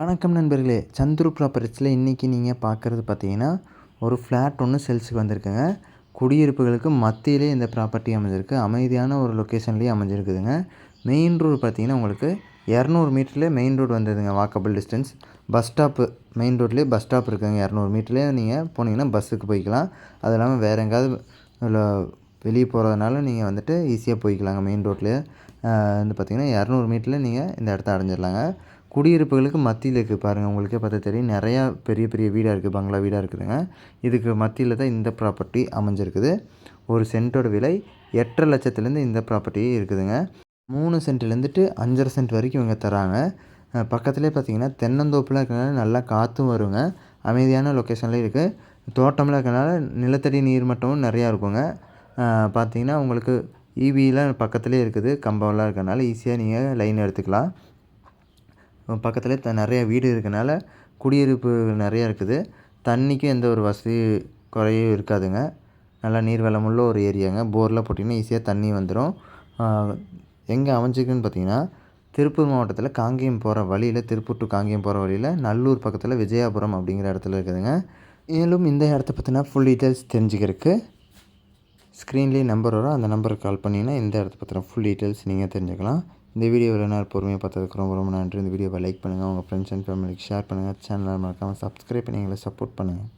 வணக்கம் நண்பர்களே. சந்துரு ப்ராப்பர்ட்டிஸில் இன்றைக்கி நீங்கள் பார்க்குறது பார்த்தீங்கன்னா ஒரு ஃப்ளாட் ஒன்று சேல்ஸுக்கு வந்திருக்குங்க. குடியிருப்புகளுக்கு மத்தியிலே இந்த ப்ராப்பர்ட்டி அமைஞ்சிருக்கு. அமைதியான ஒரு லொக்கேஷன்லேயே அமைஞ்சிருக்குதுங்க. மெயின் ரோடு பார்த்தீங்கன்னா உங்களுக்கு இரநூறு மீட்டர்லேயே மெயின் ரோடு வந்ததுங்க. Walkable distance bus stop main ரோட்லேயே பஸ் ஸ்டாப் இருக்குங்க. இரநூறு மீட்டர்லேயே நீங்கள் போனீங்கன்னா பஸ்ஸுக்கு போய்க்கலாம். அது இல்லாமல் வேறு எங்கேயாவது வெளியே போகிறதுனால நீங்கள் வந்துட்டு ஈஸியாக போய்க்கலாங்க மெயின் ரோட்லேயே வந்து பார்த்தீங்கன்னா இரநூறு மீட்டரில் நீங்கள் இந்த இடத்த அடைஞ்சிடலாங்க குடியிருப்புகளுக்கு மத்தியில் இருக்குது பாருங்கள் உங்களுக்கே பார்த்தா தெரியும். நிறையா பெரிய பெரிய வீடாக இருக்குது பங்களா வீடாக இருக்குதுங்க. இதுக்கு மத்தியில் தான் இந்த ப்ராப்பர்ட்டி அமைஞ்சிருக்குது. ஒரு சென்ட்டோட விலை எட்டரை லட்சத்துலேருந்து இந்த ப்ராப்பர்ட்டி இருக்குதுங்க. மூணு சென்ட்லேருந்துட்டு அஞ்சரை சென்ட் வரைக்கும் இவங்க தராங்க. பக்கத்துலேயே பார்த்தீங்கன்னா தென்னந்தோப்புலாம் இருக்கிறனால நல்லா காற்றும் வருங்க. அமைதியான லொக்கேஷன்லேயும் இருக்குது தோட்டம்லாம் இருக்கிறனால நிலத்தடி நீர் மட்டமும் நிறையா இருக்குங்க. பார்த்தீங்கன்னா உங்களுக்கு ஈபிலாம் பக்கத்துலேயே இருக்குது. கம்பம்லாம் இருக்கிறனால ஈஸியாக நீங்கள் லைன் எடுத்துக்கலாம். பக்கத்துலேயே த நிறைய வீடு இருக்கனால குடியிருப்பு நிறையா இருக்குது. தண்ணிக்கும் எந்த ஒரு வசதி குறையும் இருக்காதுங்க. நல்லா நீர் வளமுள்ள ஒரு ஏரியாங்க. போர்லாம் போட்டிங்கன்னா ஈஸியாக தண்ணி வந்துடும் எங்கே அமைஞ்சிருக்குன்னு பார்த்தீங்கன்னா திருப்பூர் மாவட்டத்தில் காங்கேயம் போகிற வழியில் திருப்பூர் டு காங்கேயம் போகிற வழியில் நல்லூர் பக்கத்தில் விஜயாபுரம் அப்படிங்கிற இடத்துல இருக்குதுங்க. மேலும் இந்த இடத்த பற்றினா ஃபுல் டீட்டெயில்ஸ் தெரிஞ்சுக்கிறதுக்கு ஸ்க்ரீன்லேயே நம்பர் வரும். அந்த நம்பருக்கு கால் பண்ணிங்கன்னா இந்த இடத்த பற்றின ஃபுல் டீட்டெயில்ஸ் நீங்கள் தெரிஞ்சுக்கலாம். இந்த வீடியோ இவ்வளோ நேரம் பொறுமையாக பார்த்ததுக்கு ரொம்ப ரொம்ப நன்றி. இந்த வீடியோவை லைக் பண்ணுங்கள் உங்கள் ஃப்ரெண்ட்ஸ் அண்ட் ஃபேமிலிக்கு ஷேர் பண்ணுங்கள் சேனலை மறக்காமல் சப்ஸ்கிரைப் பண்ணி எங்களை சப்போர்ட் பண்ணுங்கள்